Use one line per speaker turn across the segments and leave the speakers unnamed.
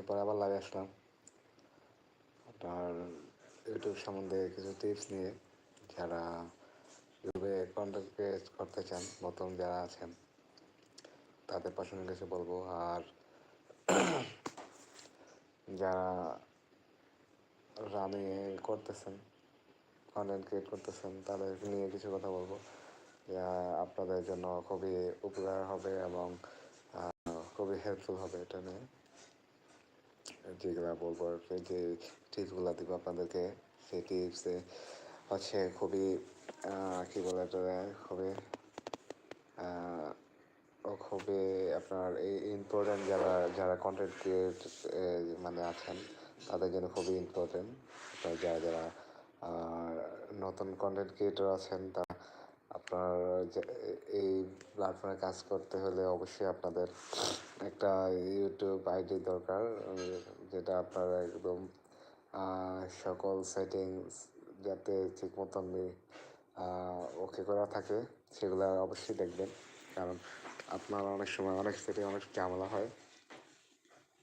অনেকদিন পর আবার লাইভে আসলাম। আপনার ইউটিউব সম্বন্ধে কিছু টিপস নিয়ে যারা ইউটিউবে কন্টেন্ট ক্রিয়েট করতে চান নতুন যারা আছেন, তাদের পছন্দ কিছু বলব। আর যারা রানিং করতেছেন কন্টেন্ট ক্রিয়েট করতেছেন তাদের নিয়ে কিছু কথা বলব। যা আপনাদের জন্য খুবই উপকার হবে এবং খুবই হেল্পফুল হবে এটা নিয়ে। যেগুলো বলব, যে টিপসগুলো দিব আপনাদেরকে, সেই টিপসে হচ্ছে খুবই কী বলে এটা খুবই ও খুবই আপনার এই ইম্পর্টেন্ট যারা যারা কন্টেন্ট ক্রিয়েট মানে আছেন, তাদের জন্য খুবই ইম্পর্টেন্ট যারা যারা নতুন কন্টেন্ট ক্রিয়েটর আছেন, তা আপনার এই প্ল্যাটফর্মে কাজ করতে হলে অবশ্যই আপনাদের একটা ইউটিউব আইডি দরকার যেটা আপনার একদম সকল সেটিংস যাতে ঠিক মতন ওকে করা থাকে, সেগুলো অবশ্যই দেখবেন। কারণ আপনার অনেক সময় অনেক সেটিং অনেক ঝামেলা হয়।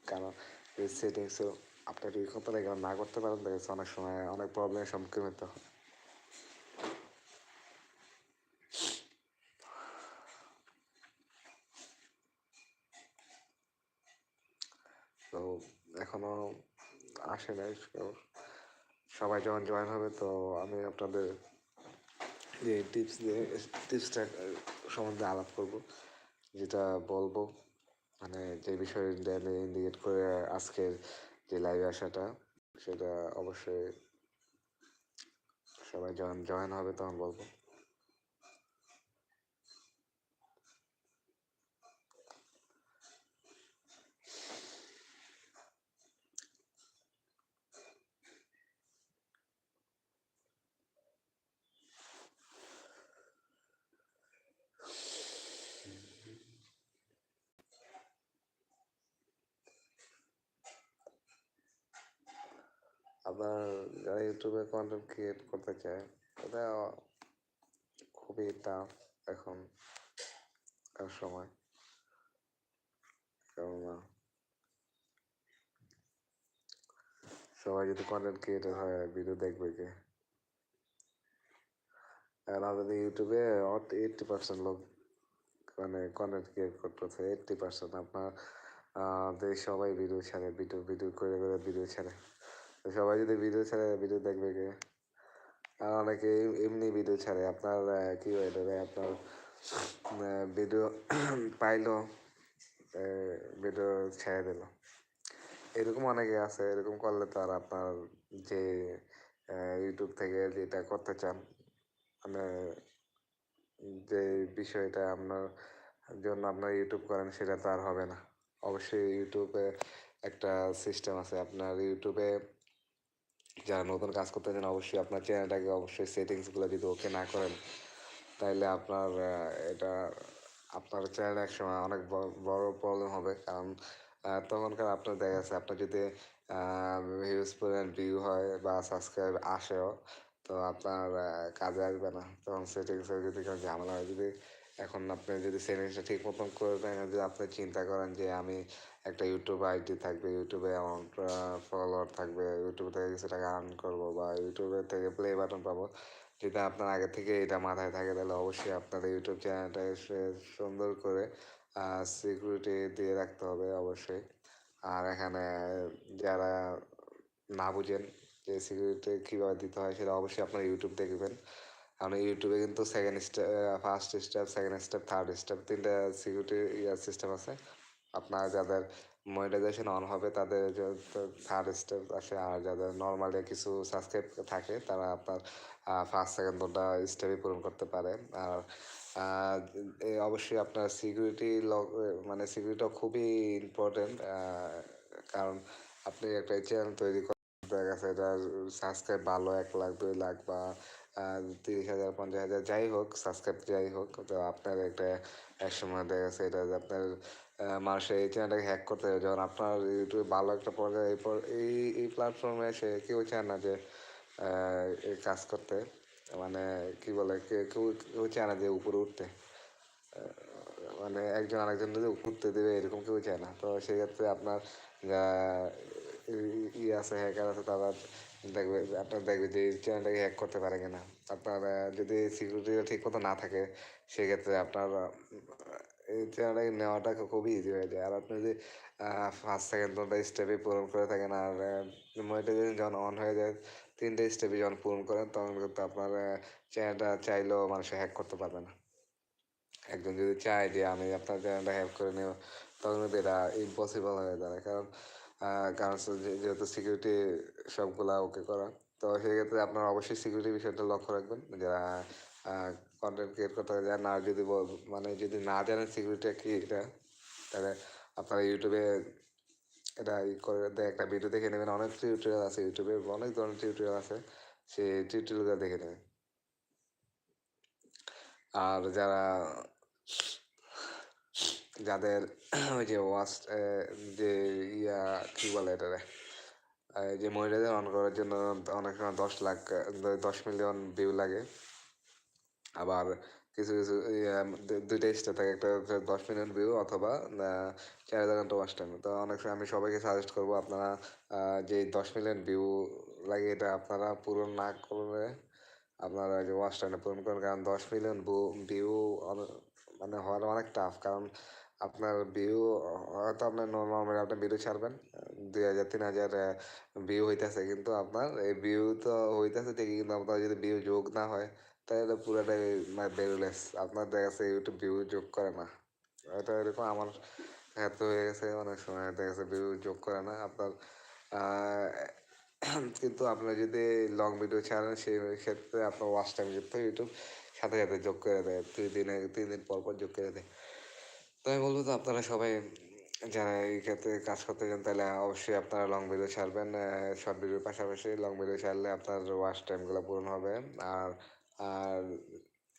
কারণ এই সেটিংসও আপনি ঠিক মতো না করতে পারেন দেখেছে অনেক সময় অনেক প্রবলেমের সম্মুখীন হতে হয় তো এখনও আসে নাই সবাই যখন জয়েন হবে তো আমি আপনাদের যে টিপস দিয়ে টিপসটা সম্বন্ধে আলাপ করব, যেটা বলব। মানে যে বিষয়ে আমি ইন্ডিকেট করে আজকের যে লাইভে আসাটা, সেটা অবশ্যই সবাই যখন জয়েন হবে তখন বলব আপনার যারা ইউটিউবে কন্টেন্ট ক্রিয়েট করতে চায় এটা খুবই টাফ এখন সময়। কেননা সবাই যদি কন্টেন্ট ক্রিয়েটার হয় ভিডিও দেখবে কে? আর আমাদের ইউটিউবে এইটটি পার্সেন্ট লোক মানে কন্টেন্ট ক্রিয়েট করতেছে এইটটি পার্সেন্ট আপনার সবাই ভিডিও ছাড়ে ভিডিও ভিডিও করে করে ভিডিও ছাড়ে। সবাই যদি ভিডিও ছাড়ে ভিডিও দেখবে কে? আর অনেকে এমনি ভিডিও ছাড়ে। আপনার কী হয় এটা আপনার ভিডিও পাইলো ভিডিও ছেড়ে দিল। এরকম অনেকে আছে, এরকম করলে তো আর আপনার যে ইউটিউব থেকে যেটা করতে চান মানে যে বিষয়টা আপনার জন্য আপনার ইউটিউব করেন, সেটা তো আর হবে না। অবশ্যই ইউটিউবে একটা সিস্টেম আছে। আপনার ইউটিউবে যারা নতুন কাজ করতে চান অবশ্যই আপনার চ্যানেলটাকে অবশ্যই সেটিংসগুলো যদি ওকে না করেন তাহলে আপনার এটা আপনার চ্যানেল এক সময় অনেক বড় প্রবলেম হবে। কারণ তখনকার আপনার দেখা যাচ্ছে, আপনার যদি ভিউজ পরিমাণ ভিউ হয় বা সাবস্ক্রাইব আসেও, তো আপনার কাজে আসবে না। তখন সেটিংসে যদি কোনো ঝামেলা হয়, যদি এখন আপনি যদি সেটিংসটা ঠিক মতন দেন, যদি আপনি চিন্তা করেন যে আমি একটা ইউটিউব আইডি থাকবে ইউটিউবে অ্যামাউন্ট ফলোয়ার থাকবে ইউটিউব থেকে কিছু টাকা আর্ন করব বা ইউটিউবের থেকে প্লে বাটন পাবো, যদি আপনার আগে থেকে এটা মাথায় থাকে, তাহলে অবশ্যই আপনার ইউটিউব চ্যানেলটা সুন্দর করে সিকিউরিটি দিয়ে রাখতে হবে অবশ্যই। আর এখানে যারা না বুঝেন যে সিকিউরিটি কীভাবে দিতে হয়, সেটা অবশ্যই আপনার ইউটিউব দেখবেন। কারণ ইউটিউবে কিন্তু second step first step second step third step তিনটা সিকিউরিটি ইয়ার সিস্টেম আছে। আপনার যাদের মনিটাইজেশন অন হবে, তাদের থার্ড স্টেপ আসে আর যাদের নর্মালি কিছু সাবস্ক্রাইব থাকে, তারা আপনার ফার্স্ট সেকেন্ড দুটা স্টেপই পূরণ করতে পারে। আর অবশ্যই আপনার সিকিউরিটি মানে সিকিউরিটিটা খুবই ইম্পর্টেন্ট কারণ আপনি একটা চ্যানেল তৈরি করেন দেখা গেছে, এটা সাবস্ক্রাইব ভালো, এক লাখ, দুই লাখ বা তিরিশ হাজার, পঞ্চাশ হাজার যাই হোক সাবস্ক্রাইব যাই হোক, তো আপনার একটা এক সময় দেখা গেছে এটা আপনার মানুষের এই চ্যানেলটাকে হ্যাক করতে হবে। যখন আপনার ইউটিউবে ভালো একটা পর্যায়ে এরপর এই এই প্ল্যাটফর্মে এসে কেউ চায় না যে কাজ করতে। মানে কি বলে, কেউ কেউ চায় না যে উপরে উঠতে। মানে একজন আরেকজন যদি উঠতে দেবে, এরকম কেউ চায় না। তো সেক্ষেত্রে আপনার যারা ই আছে হ্যাকার আছে, তারা দেখবে, আপনার দেখবে যে চ্যানেলটাকে হ্যাক করতে পারে কিনা। আপনার যদি সিকিউরিটিটা ঠিক মতো না থাকে, সেক্ষেত্রে আপনার এই চ্যানেলটাকে নেওয়াটা খুবই ইজি হয়ে যায়। আর আপনি যদি ফার্স্ট সেকেন্ড তিনটা স্টেপে পূরণ করে থাকেন, আর মনিটাইজেশন যখন অন হয়ে যায়, তিনটে স্টেপে যখন পূরণ করেন, তখন কিন্তু আপনার চ্যানেলটা চাইলেও মানুষ হ্যাক করতে পারবে না। একজন যদি চায় যে, আমি আপনার চ্যানেলটা হ্যাক করে নেব তখন কিন্তু এটা ইম্পসিবল হয়ে দাঁড়ায়। কারণ কারণ যেহেতু সিকিউরিটি সবগুলা ওকে করা। তো সেক্ষেত্রে আপনার অবশ্যই সিকিউরিটি বিষয়টা লক্ষ্য রাখবেন। যারা কন্টেন্ট ক্রিয়েট করতে যারা না যদি মানে যদি না জানেন সিকিউরিটি কি এটা, তাহলে আপনারা ইউটিউবে এটা ই করে একটা ভিডিও দেখে নেবেন। অনেক টিউটোরিয়াল আছে ইউটিউবে, অনেক ধরনের টিউটোরিয়াল আছে। সেই টিউটোরিয়ালগুলো দেখে নেবেন। আর যারা যাদের ওই যে ওয়াচ যে ইয়া কি বলে এটারে? যে মহিলাদের অন করার জন্য অনেক সময় দশ লাখ দশ মিলিয়ন ভিউ লাগে। আবার কিছু কিছু দুইটা স্টেপ থাকে, একটা দশ মিলিয়ন ভিউ অথবা চার হাজার ঘণ্টা ওয়াচ টাইম তো অনেক সময় আমি সবাইকে সাজেস্ট করব আপনারা যে দশ মিলিয়ন ভিউ লাগে এটা আপনারা পূরণ না করলে আপনারা যে ওয়াচ টাইমটা পূরণ করেন। কারণ দশ মিলিয়ন ভিউ মানে হওয়ার অনেক টাফ কারণ আপনার ভিউ হয়তো আপনার নর্মালি আপনি ভিডিও ছাড়বেন। দুই হাজার, তিন হাজার ভিউ হইতেছে। কিন্তু আপনার এই ভিউ তো হইতেছে ঠিকই, কিন্তু আপনার যদি ভিউ যোগ না হয়, তাহলে পুরোটাই মানে ভ্যালুলেস আপনার দেখা যাচ্ছে ইউটিউব ভিউ যোগ করে না। এটা এরকম আমার ক্ষেত্রে হয়ে গেছে, অনেক সময় দেখা যাচ্ছে ভিউ যোগ করে না। আপনার কিন্তু আপনি যদি লং ভিডিও ছাড়েন, সেই ক্ষেত্রে আপনার ওয়াচ টাইম কিন্তু ইউটিউব সাথে সাথে যোগ করে দেয়। দুই দিনে, তিন দিন পর পর যোগ করে দেয়। তো আমি বলব তো আপনারা সবাই যারা এই ক্ষেত্রে কাজ করতে চান, তাহলে অবশ্যই আপনারা লং ভিডিও ছাড়বেন। শর্ট ভিডিওর পাশাপাশি লং ভিডিও ছাড়লে আপনার ওয়াচ টাইমগুলো পূরণ হবে। আর আর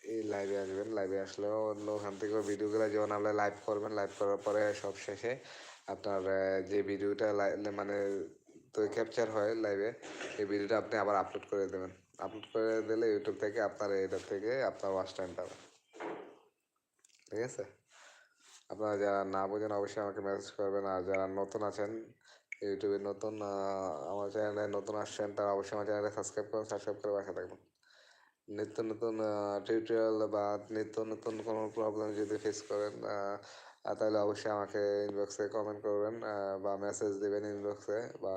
এই লাইভে আসবেন লাইভে আসলেও অন্য ওখান থেকে ভিডিওগুলো যখন আপনি লাইভ করবেন লাইভ করার পরে সব শেষে আপনার যে ভিডিওটা মানে তো ক্যাপচার হয় লাইভে এই ভিডিওটা আপনি আবার আপলোড করে দেবেন। আপলোড করে দিলে ইউটিউব থেকে আপনার এটা থেকে আপনার ওয়াচ টাইম পাবেন। ঠিক আছে? আপনারা যারা না বোঝেন অবশ্যই আমাকে মেসেজ করবেন। আর যারা নতুন আছেন, ইউটিউবে নতুন আমার চ্যানেলে নতুন আসছেন, তারা অবশ্যই আমার চ্যানেলে সাবস্ক্রাইব করুন সাবস্ক্রাইব করে বাসা থাকবেন। নিত্য নতুন টিউটোরিয়াল বা নিত্য নতুন কোনো প্রবলেম যদি ফেস করেন তাহলে অবশ্যই আমাকে ইনবক্সে কমেন্ট করবেন বা মেসেজ দেবেন ইনবক্সে বা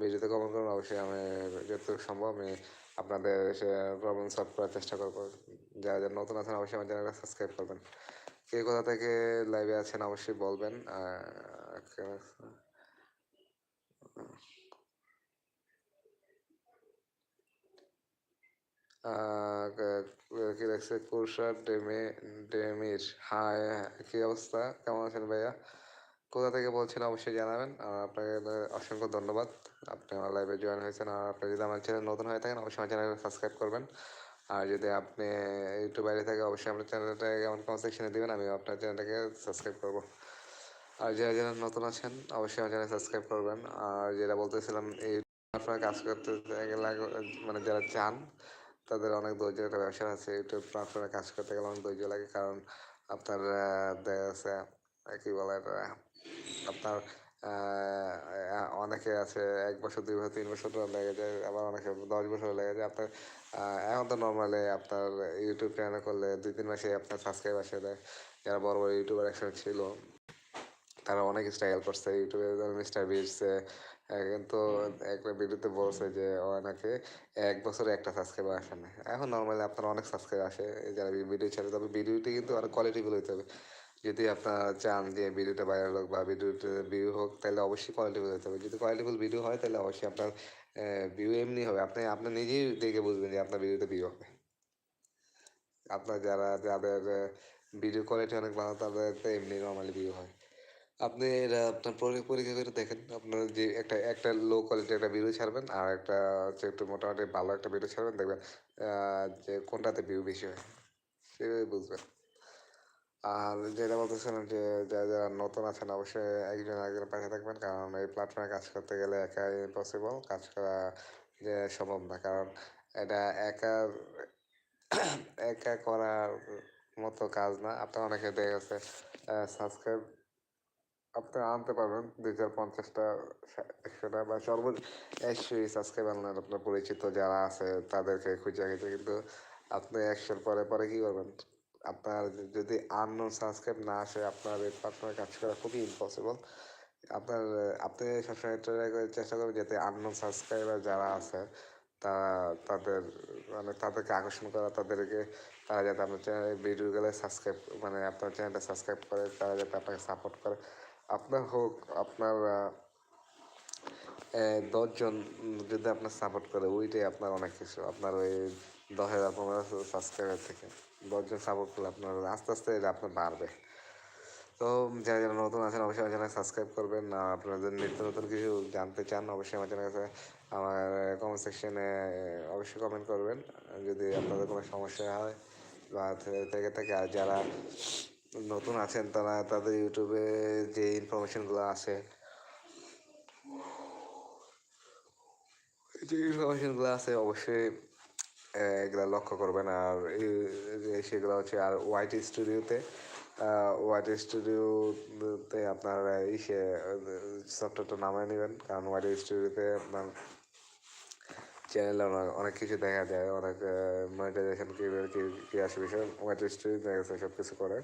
ভিডিওতে কমেন্ট করবেন অবশ্যই আমি যতটুকু সম্ভব আমি আপনাদের সে প্রবলেম সলভ করার চেষ্টা করব। যারা যারা নতুন আছেন, অবশ্যই আমার চ্যানেলটা সাবস্ক্রাইব করবেন। কে কোথা থেকে লাইভে আছেন অবশ্যই বলবেন। কে- কি দেখছে? কুরশা ডেমে, ডেমির। কি অবস্থা? কেমন আছেন ভাইয়া? কোথা থেকে বলছেন অবশ্যই জানাবেন। আর আপনাকে অসংখ্য ধন্যবাদ। আপনি আমার লাইভে জয়েন হয়েছেন। আর আপনি যদি আমার চ্যানেল নতুন হয়ে থাকেন, অবশ্যই আমার চ্যানেলকে সাবস্ক্রাইব করবেন। আর যদি আপনি ইউটিউব বাইরে থাকে, অবশ্যই আমার চ্যানেলটাকে আমার কমেন্ট সেকশনে দেবেন আমি আপনার চ্যানেলটাকে সাবস্ক্রাইব করব। আর যারা যারা নতুন আছেন, অবশ্যই আমার চ্যানেল সাবস্ক্রাইব করবেন। আর যেটা বলতেছিলাম, এই আপনার কাজ করতে গেলে মানে যারা চান, তাদের অনেক ধৈর্য একটা ব্যবসা আছে। ইউটিউব প্ল্যাটফর্মে কাজ করতে গেলে অনেক ধৈর্য লাগে, কারণ আপনার দেখা যাচ্ছে, কি বলে আপনার অনেকে আছে, এক বছর, দুই বছর, তিন বছর লেগে যায়, আবার অনেকে দশ বছর লেগে যায়। আপনার এখন তো নর্মালি আপনার ইউটিউব চ্যানেল করলে দুই, তিন মাসে আপনার সাবস্ক্রাইব আসে দেয়। যারা বড় বড় ইউটিউবার একসাথে ছিল, তারা অনেক স্ট্রাগল করছে। ইউটিউবে মিস্টার বিটসে কিন্তু একটা ভিডিওতে বলছে যে, ও নাকি এক বছরে একটা সাবস্ক্রাইবার আসে না। এখন নর্মালি আপনার অনেক সাবস্ক্রাইব আসে, যারা ভিডিও ছেড়ে, তবে ভিডিওটি কিন্তু অনেক কোয়ালিটিফুল হতে হবে। যদি আপনারা চান যে ভিডিওটা ভাইরাল হোক বা ভিডিওতে ভিউ হোক, তাহলে অবশ্যই কোয়ালিটিফুল হতে হবে। যদি কোয়ালিটিফুল ভিডিও হয়, তাহলে অবশ্যই আপনার ভিউ এমনি হবে। আপনি আপনি নিজেই দেখে বুঝবেন যে আপনার ভিডিওতে ভিউ হবে। আপনার যারা, যাদের ভিডিও কোয়ালিটি অনেক ভালো তাদের এমনি নর্মালি ভিউ হয়। আপনি এটা আপনার পরি- পরীক্ষা করে দেখেন, আপনার যে একটা একটা লো কোয়ালিটির একটা ভিডিও ছাড়বেন, আর একটা হচ্ছে একটু মোটামুটি ভালো একটা ভিডিও ছাড়বেন, দেখবেন যে কোনটাতে ভিউ বেশি হয়। সেভাবে বুঝবেন। আর যেটা বলতেছিলাম যে, যারা যারা নতুন আছেন, অবশ্যই একজন একজন পাশে থাকবেন। কারণ এই প্ল্যাটফর্মে কাজ করতে গেলে একাই ইম্পসিবল কাজ করা যে সম্ভব না। কারণ এটা একা একা করার মতো কাজ না। আপনার অনেকে দেখা গেছে সাবস্ক্রাইব আপনি আনতে পারবেন। দুই হাজার পঞ্চাশটা একশোটা বা সর্বোচ্চ একশো সাবস্ক্রাইব আনলেন আপনার পরিচিত যারা আছে, তাদেরকে খুঁজে খুঁজে কিন্তু আপনি একশোর পরে পরে কী করবেন? আপনার যদি আননোন সাবস্ক্রাইব না আসে, আপনার এই প্ল্যাটফর্মে কাজ করা খুবই ইম্পসিবল আপনার, আপনি সবসময় ট্রাই করে চেষ্টা করবেন যাতে আননোন সাবস্ক্রাইবার যারা আছে, তারা তাদের মানে তাদেরকে আকর্ষণ করা, তাদেরকে তারা যাতে আপনার চ্যানেলের ভিডিওগুলো সাবস্ক্রাইব মানে আপনার চ্যানেলটা সাবস্ক্রাইব করে, তারা যাতে আপনাকে সাপোর্ট করে। আপনার হোক, আপনার দশজন যদি আপনার সাপোর্ট করে, ওইটাই আপনার অনেক কিছু। আপনার ওই দশ হাজার পনেরো সাবস্ক্রাইবার থেকে। দশজন সাপোর্ট করলে আপনার আস্তে আস্তে এটা আপনার বাড়বে। তো যারা যারা নতুন আছেন, অবশ্যই আমার চ্যানেল সাবস্ক্রাইব করবেন। আর আপনারা যদি নিত্য নতুন কিছু জানতে চান, অবশ্যই আমার চ্যানেল কাছে আমার কমেন্ট সেকশনে অবশ্যই কমেন্ট করবেন। যদি আপনাদের কোনো সমস্যা হয় বা থেকে, থাকে আর যারা নতুন আছেন, তারা তাদের ইউটিউবে যে ইনফরমেশনগুলো আছে যে ইনফরমেশনগুলো আছে, অবশ্যই এগুলো লক্ষ্য করবেন আর সেগুলো হচ্ছে আর ওয়াইটি স্টুডিওতে ওয়াইটি স্টুডিওতে আপনার ইসে সফটওয়্যারটা নামায় নেবেন। কারণ ওয়াইটি স্টুডিওতে আপনার চ্যানেলে অনেক কিছু দেখা যায়, অনেক মনিটাইজেশন কী কী আসে বিষয় ওয়াইটি স্টুডিও দেখা গেছে সব কিছু করে।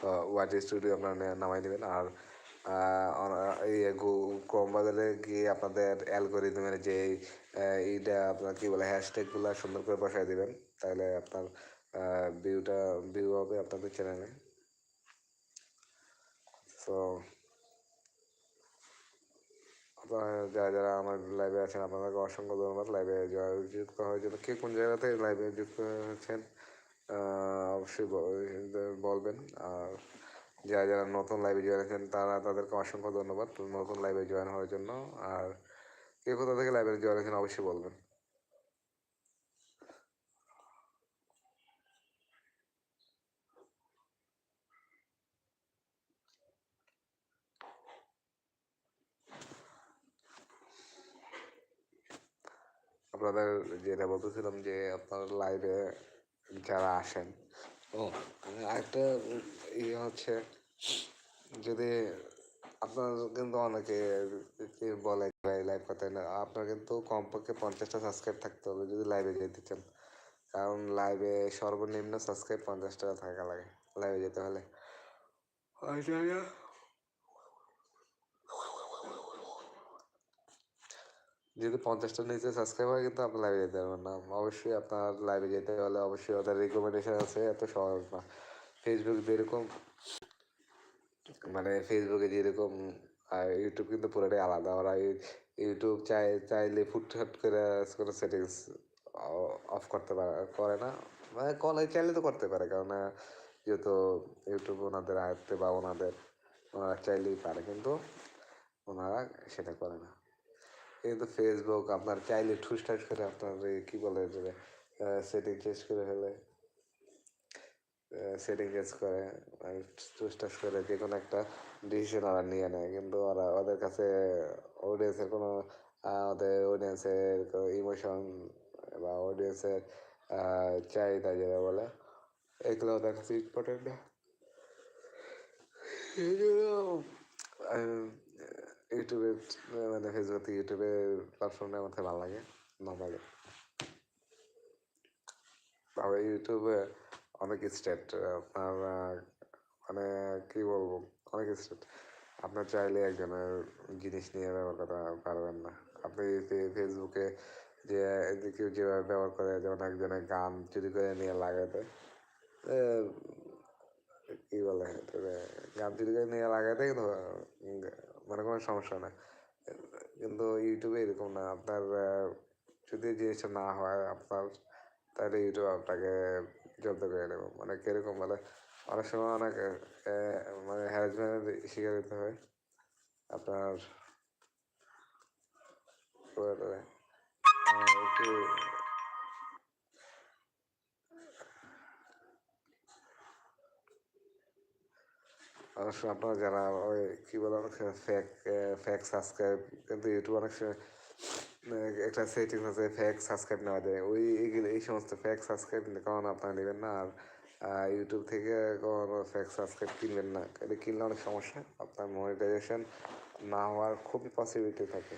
তো ওয়াইটি স্টুডিও আপনার নামাই নেবেন। আর ক্রোম বাজারে গিয়ে আপনাদের অ্যালগোরিদমের যে এইটা আপনার কী বলে হ্যাশট্যাগুলো সুন্দর করে বসায় দিবেন। তাহলে আপনার ভিউটা ভিউ হবে আপনাদের চ্যানেলে তো যারা যারা আমার লাইভে আছেন, আপনাদেরকে অসংখ্য ধন্যবাদ। লাইভে যুক্ত হওয়ার জন্য, কে কোন জায়গা থেকে লাইভে যুক্ত হয়েছেন অবশ্যই বলবেন। আর যারা যারা নতুন লাইভে জয়েন আছেন, তারা তাদেরকে অসংখ্য ধন্যবাদ নতুন লাইভে জয়েন হওয়ার জন্য। আর কে কোথা থেকে লাইভে জয়েন আছেন অবশ্যই বলবেন। আপনাদের যেটা বলতেছিলাম যে আপনার লাইভে যারা আসেন ও আরেকটা ইয়ে হচ্ছে, যদি আপনার কিন্তু অনেকে বলে লাইভ করতে না, আপনার কিন্তু কমপক্ষে পঞ্চাশটা সাবস্ক্রাইব থাকতে হবে যদি লাইভে যেতে চান। কারণ লাইভে সর্বনিম্ন সাবস্ক্রাইব পঞ্চাশ টাকা থাকা লাগে লাইভে যেতে হলে। যদি পঞ্চাশটা নিচে সাবস্ক্রাইব হয়, কিন্তু আপনি লাইভে যেতে পারবেন না। অবশ্যই আপনার লাইভে যেতে হলে অবশ্যই ওদের রিকমেন্ডেশন আছে, এত সহজ না। ফেসবুক যেরকম মানে ফেসবুকে যেরকম ইউটিউব কিন্তু পুরোটাই আলাদা। ওরা ইউটিউব চাই, চাইলে ফুটহাট করে কোনো সেটিংস অফ করতে পারে, করে না। মানে কলে, চাইলে তো করতে পারে কারণ যেহেতু ইউটিউব ওনাদের আয়ত্তে বা ওনাদের, ওনারা চাইলেই পারে, কিন্তু ওনারা সেটা করে না। কিন্তু ফেসবুক আপনার চাইলে ঠুসঠাস করে আপনার কী বলে সেটিং চেঞ্জ করে ফেলে। সেটিং চেঞ্জ করে ঠুসঠাস করে যে কোনো একটা ডিসিশন ওরা নিয়ে নেয়। কিন্তু ওরা ওদের কাছে অডিয়েন্সের কোনো ওদের অডিয়েন্সের ইমোশন বা অডিয়েন্সের চাহিদা যেটা বলে, এগুলো ওদের কাছে ইম্পর্টেন্ট না। ইউটিউবে মানে ফেসবুক ইউটিউবে প্ল্যাটফর্মটা আমার ভালো লাগে, নর্মালি। তবে ইউটিউবে অনেক স্টেট আপনার মানে কি বলব, অনেক স্টেট আপনার চাইলে একজনের জিনিস নিয়ে ব্যবহার করতে পারবেন না। আপনি ফেসবুকে যে কেউ যেভাবে ব্যবহার করে, যেমন একজনের গান চুরি করে নিয়ে লাগাতে কী বলে গান চুরি করে নিয়ে লাগাতে কিন্তু মানে কোনো সমস্যা না কিন্তু ইউটিউবে এরকম না আপনার যদি জিনিসটা না হয় আপনার তাহলে ইউটিউব আপনাকে জব্দ করে নেব মানে কীরকম বলে অনেক সময় অনেক মানে হ্যারাসমেন্টের শিকার হতে হয় আপনার একটু সময় আপনারা যারা ওই কী বলে অনেক ফেক ফেক সাবস্ক্রাইব কিন্তু ইউটিউব অনেক সময় একটা সেটিংস আছে ফেক সাবস্ক্রাইব নেওয়া যায়। ওই এইগুলো এই সমস্ত ফেক সাবস্ক্রাইব কখনো আপনারা নেবেন না। আর ইউটিউব থেকে কখনো ফেক সাবস্ক্রাইব কিনবেন না। এটা কিনলে অনেক সমস্যা। আপনার মনিটাইজেশন না হওয়ার খুবই পসিবিলিটি থাকে।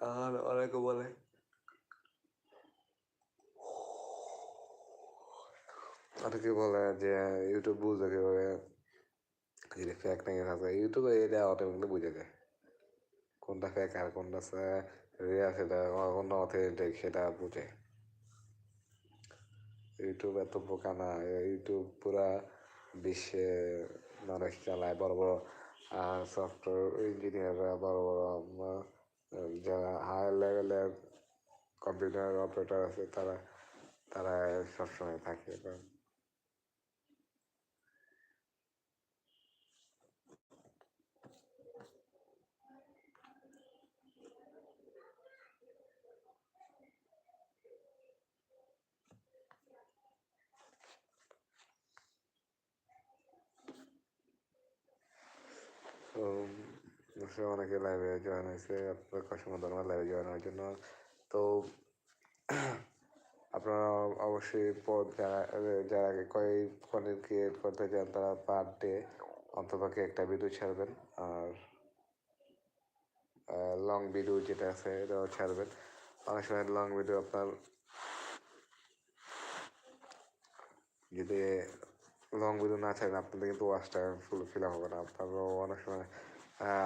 আর অনেকে বলে অনেকে বলে যে ইউটিউব বুঝে কীভাবে এটা ফেক নাকি থাকে ইউটিউবে এটা অটোমেটিকলি বুঝে যায়। কোনটা ফেক আর কোনটা রিয়া সেটা কোনটা অথেন্টিক সেটা বুঝে। ইউটিউব এত বোকা না। ইউটিউব পুরা বিশ্বে মানুষ চালায়। বড় বড় সফটওয়্যার ইঞ্জিনিয়াররা বড় বড় যারা হায়ার লেভেলের কম্পিউটার অপারেটর আছে, তারা তারা সবসময় থাকে এবং তো সে অনেকে লাইভে জয়েন হয়েছে অসংখ্য ধন্যবাদ লাইভে জয়েন হওয়ার জন্য। তো আপনারা অবশ্যই পদ, যারা যারা কয়েক কন্টেন্ট ক্রিয়েট করতে চান, তারা পার ডে অন্তপক্ষে একটা ভিডিও ছাড়বেন। আর লং ভিডিও যেটা আছে, এটাও ছাড়বেন। অনেক সময় লং ভিডিও আপনার যদি লং ভিডিও না ছাড়েন, আপনাদের কিন্তু ওয়াচটা ফুল ফিল আপ হবে না। আপনারও অনেক সময়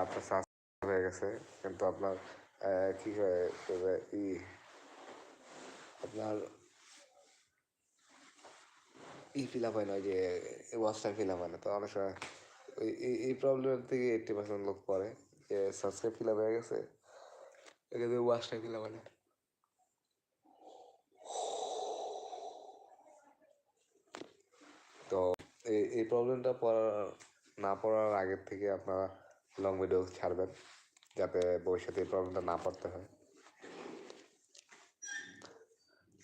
আপনার সার্চ হয়ে গেছে, কিন্তু আপনার কি ই, আপনার ই ফিল আপ হয় না যে ওয়াচটা ফিল আপ হয় না, তো অনেক সময় এই প্রবলেমের থেকে এইটটি পার্সেন্ট লোক পড়ে যে সাবস্ক্রাইব ফিল আপ হয়ে গেছে এখানে ওয়াচটা ফিল আপ হয় না। তো এই প্রবলেমটা পড়ার, না পড়ার আগের থেকে আপনারা লং ভিডিও ছাড়বেন যাতে ভবিষ্যতে এই প্রবলেমটা না পড়তে হয়।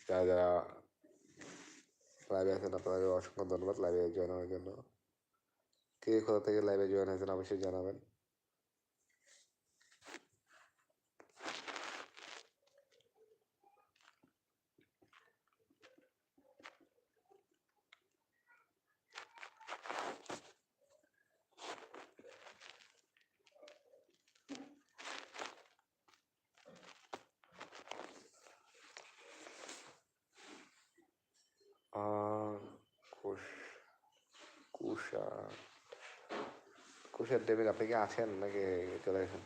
যারা যারা লাইভে আছেন আপনাদের অসংখ্য ধন্যবাদ। লাইভে জয়েন হওয়ার জন্য। কে কোথা থেকে লাইভে জয়েন হয়েছেন অবশ্যই জানাবেন। কুষার ডেভিড আপনি কি আছেন নাকি চলে গেছেন?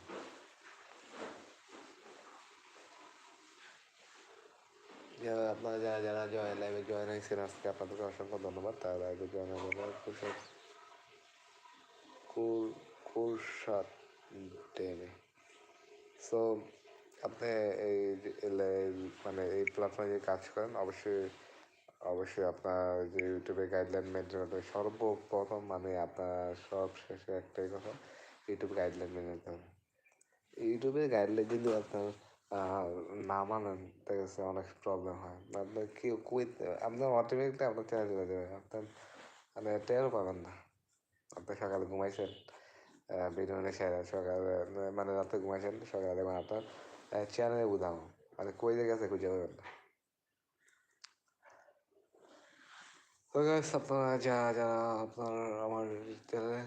যারা আপনারা, যারা যারা জয়েন লাইভে জয়েন হয়েছেন, আজকে আপনাদেরকে অসংখ্য ধন্যবাদ। তারা লাইভে জয়েন জন্য কুষার কুল কুলসাদ ডেমে সো আপনি এই মানে এই প্ল্যাটফর্মে কাজ করেন, অবশ্যই অবশ্যই আপনার যে ইউটিউবে গাইডলাইন মেনটেন করতে সর্বপ্রথম মানে আপনার সব শেষে একটাই কথা ইউটিউব গাইডলাইন মেনে নিতে হবে। ইউটিউবের গাইডলাইন যদি আপনার না মানেন ঠিক আছে অনেক প্রবলেম হয়। আপনার কি কুইত আপনার অটোমেটিকলি আপনার চ্যানেল চলে যাবে। আপনার মানে টেরও পাবেন না। আপনি সকালে ঘুমাইছেন নিয়ে সেরা সকালে মানে রাতে ঘুমাইছেন, সকালে মানে আপনার চ্যানেলে বুঝাম মানে কই আছে খুঁজে পাবেন না তো গাইস আপনারা যারা যারা আপনার আমার চ্যানেলে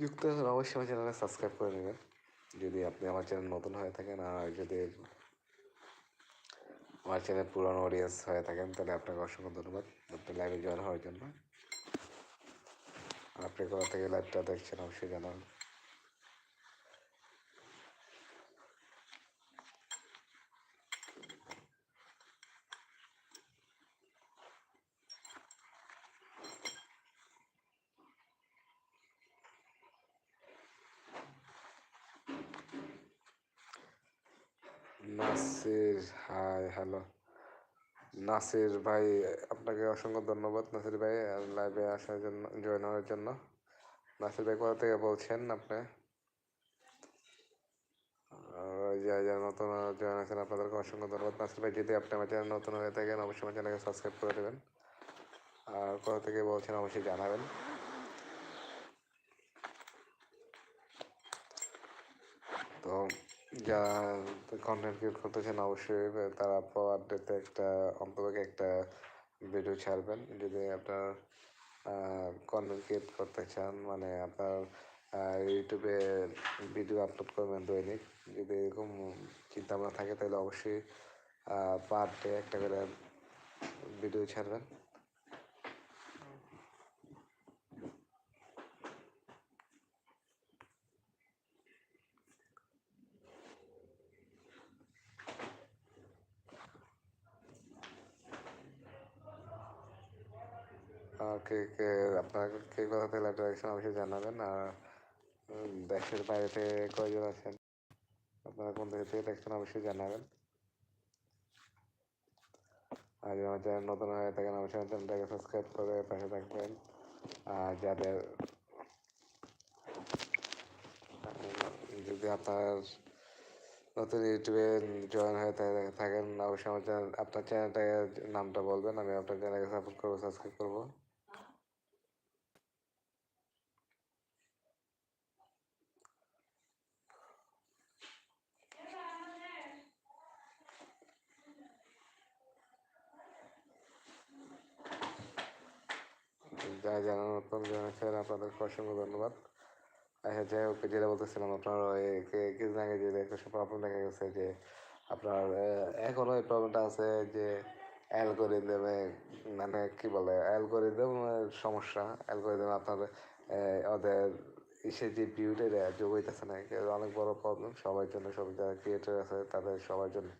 যুক্ত আছেন, অবশ্যই আমার চ্যানেলে সাবস্ক্রাইব করে নেবেন। যদি আপনি আমার চ্যানেল নতুন হয়ে থাকেন আর যদি আমার চ্যানেল পুরানো অডিয়েন্স হয়ে থাকেন, তাহলে আপনাকে অসংখ্য ধন্যবাদ। আপনি লাইভে জয়েন হওয়ার জন্য। আপনি কোথা থেকে লাইভটা দেখছেন, অবশ্যই জানান নাসির হাই হ্যালো নাসির ভাই, আপনাকে অসংখ্য ধন্যবাদ। নাসির ভাই লাইভে আসার জন্য জয়েন হওয়ার জন্য। নাসির ভাই কোথা থেকে বলছেন আপনি? যারা যারা নতুন জয়েন আছেন, আপনাদেরকে অসংখ্য ধন্যবাদ। নাসির ভাই, যদি আপনি আমার চ্যানেল নতুন হয়ে থাকেন, অবশ্যই আমার চ্যানেলকে সাবস্ক্রাইব করে দেবেন। আর কোথা থেকে বলছেন অবশ্যই জানাবেন। তো যারা কন্টেন্ট ক্রিয়েট করতে চান অবশ্যই তারা পার ডেতে একটা অন্তত একটা ভিডিও ছাড়বেন। যদি আপনার কন্টেন্ট ক্রিয়েট করতে চান মানে আপনার ইউটিউবে ভিডিও আপলোড করবেন দৈনিক, যদি এরকম চিন্তা ভাবনা থাকে, তাহলে অবশ্যই পার ডে একটা করে ভিডিও ছাড়বেন আর কে কে আপনার কে কোথা থেকে লাইভ অবশ্যই জানাবেন আর দেশের থেকে কয়জন আছেন আপনারা কোন থেকে থেকে দেখছেন অবশ্যই জানাবেন। আর আমার চ্যানেল নতুন হয়ে থাকেন অবশ্যই চ্যানেলটাকে সাবস্ক্রাইব করে পাশে থাকবেন। আর যাদের, যদি আপনার নতুন ইউটিউবে জয়েন হয়ে থাকেন অবশ্যই আমার চ্যানেল, আপনার চ্যানেলটাকে নামটা বলবেন, আমি আপনার চ্যানেলকে সাপোর্ট করব সাবস্ক্রাইব করব যা যারা নতুন জানাচ্ছেন আপনাদেরকে অসংখ্য ধন্যবাদ। আচ্ছা যাই হোক যেটা বলতেছিলাম আপনার কিছুদিন আগে যে একটা প্রবলেম দেখা গেছে যে আপনার আহ, এখনও এই প্রবলেমটা আছে যে অ্যালগোরিদমে মানে কি বলে অ্যালগোরিদম সমস্যা। অ্যালগোরিদম আপনার ওদের ইসে যে ভিউটা যোগ হইতেছে না। অনেক বড় প্রবলেম সবার জন্য সব যারা ক্রিয়েটার আছে তাদের সবার জন্য।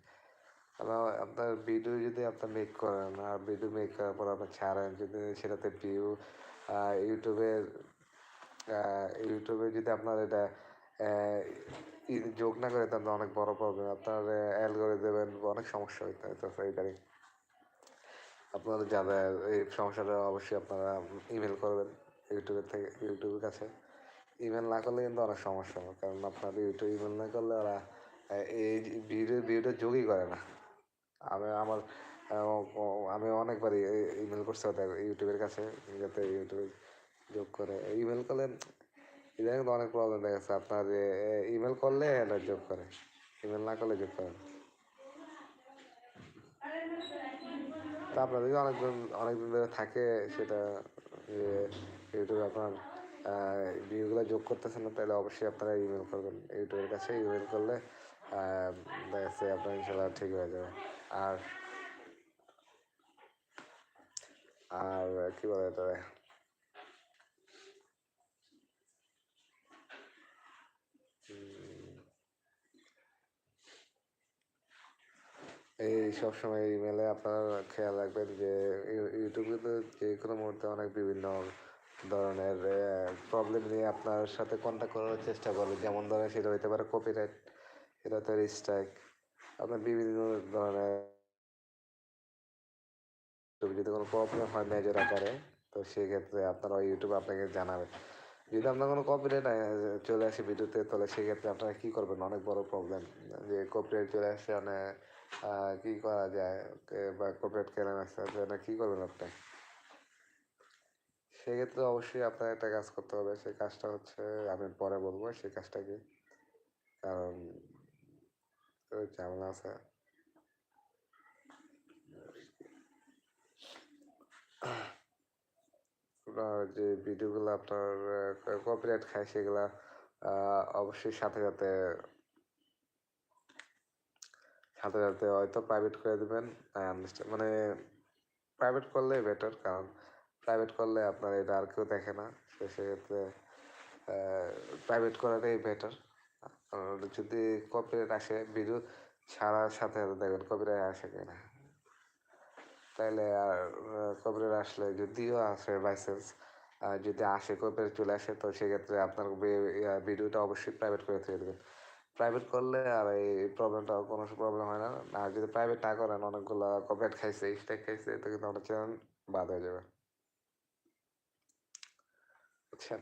কারণ আপনার ভিডিও যদি আপনার মেক করেন আর ভিডিও মেক করার পর আপনি ছাড়েন যদি সেটাতে ভিউ ইউটিউবের ইউটিউবে যদি আপনার এটা যোগ না করে তাহলে অনেক বড় প্রবলেম আপনার অ্যালগোরিদম দেবেন অনেক সমস্যা হইতে হইতেছে ইদানিং আপনারা যাদের এই সমস্যাটা অবশ্যই আপনারা ইমেল করবেন ইউটিউবের থেকে ইউটিউবের কাছে। ইমেল না করলে কিন্তু অনেক সমস্যা হবে, কারণ আপনার ইউটিউব ইমেল না করলে ওরা এই ভিডিও ভিডিওটা যোগই করে না। আমি, আমার আমি অনেকবারই ইমেল করছি ওদের ইউটিউবের কাছে, যাতে ইউটিউবে যোগ করে। ইমেল করলে, ইদানিং তো অনেক প্রবলেম দেখা যাচ্ছে আপনার ইমেল করলে এটা যোগ করে? ইমেল না করলে যোগ করে তা আপনার যদি অনেকদিন ধরে থাকে সেটা ইউটিউবে আপনার ভিউগুলো যোগ করতেছেন না, তাহলে অবশ্যই আপনারা ইমেল করবেন। ইউটিউবের কাছে ইমেল করলে দেখা যাচ্ছে আপনার ইনশাল্লাহ ঠিক হয়ে যাবে। আর আর কি বলে এটা? এই সবসময় ইমেলে আপনারা খেয়াল রাখবেন যে ইউ- ইউটিউব কিন্তু যে কোনো মুহূর্তে অনেক বিভিন্ন ধরনের প্রবলেম নিয়ে আপনার সাথে কন্ট্যাক্ট করার চেষ্টা করবে যেমন ধরেন সেটা হতে পারে কপিরাইট হতে পারে স্ট্রাইক আপনার বিভিন্ন ধরনের যদি কোনো প্রবলেম হয় মেজর আকারে তো সেক্ষেত্রে আপনারা ইউটিউব আপনাকে জানাবে। যদি আপনার কোনো কপিরাইট চলে আসে ভিডিওতে তাহলে সেক্ষেত্রে আপনারা কী করবেন? অনেক বড় প্রবলেম যে কপিরাইট চলে আসে মানে আহ, কি করা যায়? বা কপিরাইট ক্লেম আসছে না, কী করবেন আপনি? সেক্ষেত্রে অবশ্যই আপনার একটা কাজ করতে হবে, সেই কাজটা হচ্ছে আমি পরে বলব, সেই কাজটা কি? কারণ ঝামেলা আছে। আপনার যে ভিডিওগুলো আপনার কপিরাইট খায় সেগুলা অবশ্যই সাথে সাথে সাথে সাথে হয়তো প্রাইভেট করে দেবেন মানে প্রাইভেট করলে বেটার কারণ প্রাইভেট করলে আপনার এটা আর কেউ দেখে না। তো সেক্ষেত্রে প্রাইভেট করাটাই বেটার যদি কপিরাইট আসে ভিডিও ছাড়ার সাথে সাথে দেখবেন কপিরাইট আসে কিনা। তাইলে আর কপিরাইট আসলে যদিও আসে লাইসেন্স যদি আসে কপিরাইট চলে আসে, তো সেক্ষেত্রে আপনার ভিডিওটা অবশ্যই প্রাইভেট করে থেকে দেবেন। প্রাইভেট করলে আর এই প্রবলেমটা কোনো প্রবলেম হয় না। আর যদি প্রাইভেট না করেন, অনেকগুলো কপেট খাইছে স্টেক খাইছে তো কিন্তু আপনার চ্যানেল বাদ হয়ে যাবে। বুঝছেন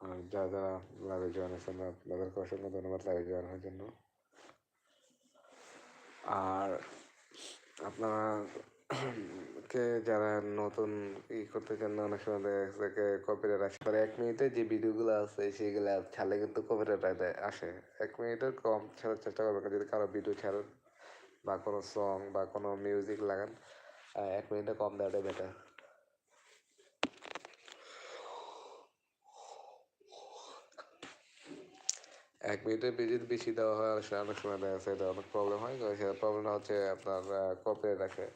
আর যারা লাইভে জয়েন আছেন আপনাদেরকে অসংখ্য ধন্যবাদ লাইভে জয়েন হওয়ার জন্য। আর আপনারা কে যারা নতুন ই করতে চান না, অনেক সময় দেখা যাচ্ছে কপিরাইট আসে পরে এক মিনিটে যে ভিডিওগুলো আছে, সেইগুলো ছাড়লে কিন্তু কপিরাইট আসে। এক মিনিটের কম ছাড়ার চেষ্টা করবেন যদি কারও ভিডিও ছাড়েন বা কোনো সং বা কোনো মিউজিক লাগান এক মিনিটে কম দেওয়াটাই বেটার এক মিনিটের বেশি বেশি দেওয়া হয় সময় অনেক সময় দেখা যাচ্ছে অনেক প্রবলেম হয়। সেটা প্রবলেমটা হচ্ছে আপনার কপিরাইট আসে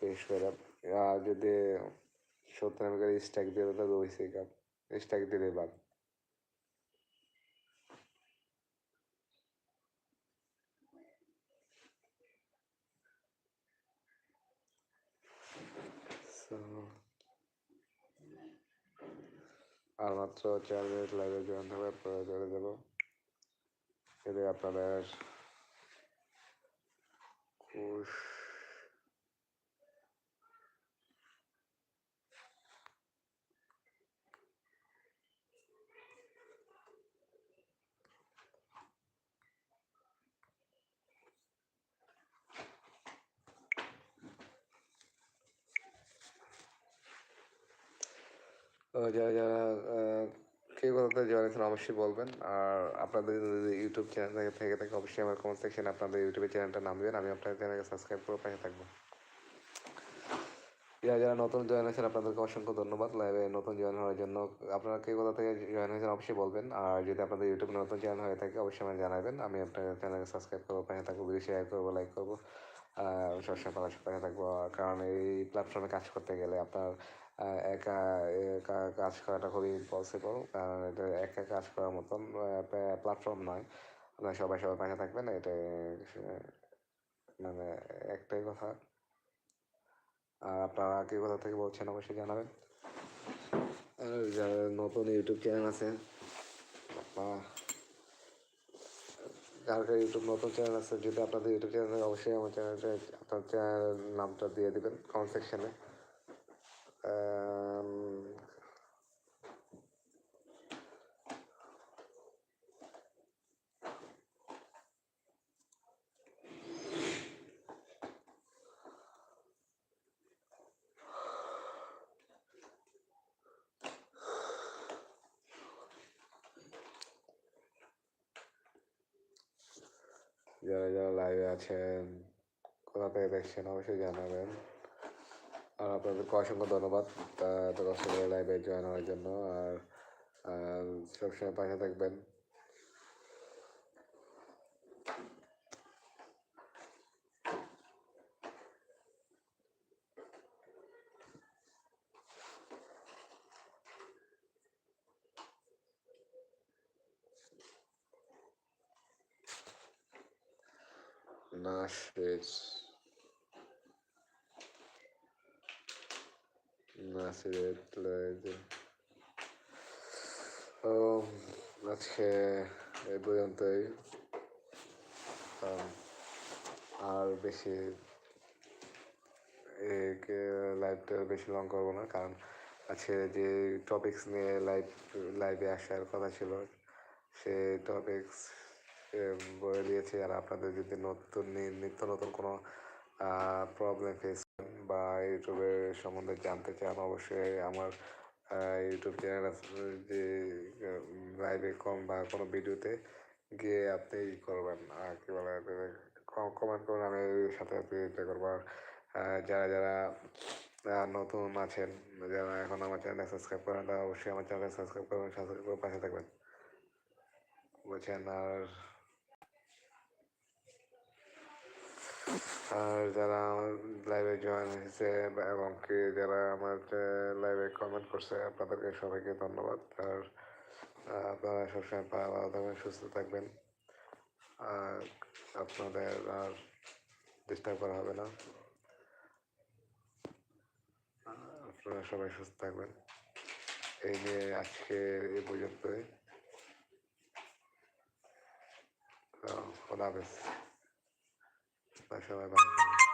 বিশেষ করে। আর যদি সত্তর করে স্ট্যাক দিয়ে দেয় তো হয়েছে কাপ স্ট্যাক দিলে বাদ। আর মাত্র চার মিনিট লাইভে জয়েন হবে পরে চলে যাব। যদি আপনাদের খুশ তো যারা যারা কে কোথাতে জয়েন হয়েছেন, অবশ্যই বলবেন। আর আপনাদের যদি ইউটিউব চ্যানেল থেকে থেকে থাকে, অবশ্যই আমার কমেন্ট সেকশনে আপনাদের ইউটিউবের চ্যানেলটা নাম দেবেন। আমি আপনাদের চ্যানেলকে সাবস্ক্রাইব করে পাশে থাকব। যারা যারা নতুন জয়েন হয়েছেন, আপনাদেরকে অসংখ্য ধন্যবাদ। লাইভে নতুন জয়েন হওয়ার জন্য আপনারা কে কোথা থেকে জয়েন হয়েছেন, অবশ্যই বলবেন। আর যদি আপনাদের ইউটিউবে নতুন চ্যানেল হয়ে থাকে, অবশ্যই আমাকে জানাবেন। আমি আপনার চ্যানেলকে সাবস্ক্রাইব করব, পাশে থাকব ভিডিও শেয়ার করব লাইক করব। সবসময় পাশে থাকব। কারণ এই প্ল্যাটফর্মে কাজ করতে গেলে আপনার একা একা কাজ করাটা খুবই ইম্পসিবল কারণ এটা একা কাজ করার মতন প্ল্যাটফর্ম নয়। আপনার সবাই সবাই পাশে থাকবেন আহ, মানে একটাই কথা। আর আপনারা কি কোথা থেকে বলছেন অবশ্যই জানাবেন। আর যারা নতুন ইউটিউব চ্যানেল আছে যার কাছে ইউটিউব নতুন চ্যানেল আছে যদি আপনাদের ইউটিউব চ্যানেল অবশ্যই আমার চ্যানেলটা আপনার চ্যানেল নামটা দিয়ে দিবেন কমেন্ট সেকশনে যারা যারা লাইভে আছেন কোথা থেকে দেখছেন অবশ্যই জানাবেন আর আপনাদেরকে অসংখ্য ধন্যবাদ। এত কষ্ট করে লাইভে জয়েন হওয়ার জন্য। আর সবসময় পাশে থাকবেন। নাসির নাসিরের আজকে এই পর্যন্তই আর বেশি লাইভটা বেশি লং করব না, কারণ আজকে যে টপিকস নিয়ে লাইভ লাইভে আসার কথা ছিল সেই টপিকস বলে দিয়েছি। আর আপনাদের যদি নতুন, নিত্য নতুন কোনো প্রবলেম ফেস বা ইউটিউবের সম্বন্ধে জানতে চান, অবশ্যই আমার ইউটিউব চ্যানেল আছে যে লাইভে কম বা কোনো ভিডিওতে গিয়ে আপনি ই করবেন। আর কি বলে কমেন্ট করবেন আমি সাথে সাথে ইয়ে করব। যারা যারা নতুন আছেন, যারা এখন আমার চ্যানেল সাবস্ক্রাইব করেন, তারা অবশ্যই আমার চ্যানেল সাবস্ক্রাইব করবেন সাবস্ক্রাইব করে পাশে থাকবেন। বুঝছেন? আর আর যারা আমার লাইভে জয়েন হয়েছে এবং কি যারা আমার লাইভে কমেন্ট করছে, আপনাদেরকে সবাইকে ধন্যবাদ। আর আপনারা সবসময় ভালো থাকবেন, সুস্থ থাকবেন। আর আপনাদের আর ডিস্টার্ব করা হবে না। আপনারা সবাই সুস্থ থাকবেন। এই নিয়ে আজকে এ পর্যন্তই। খোদা হাফেজ সবাই ভালো থাকবেন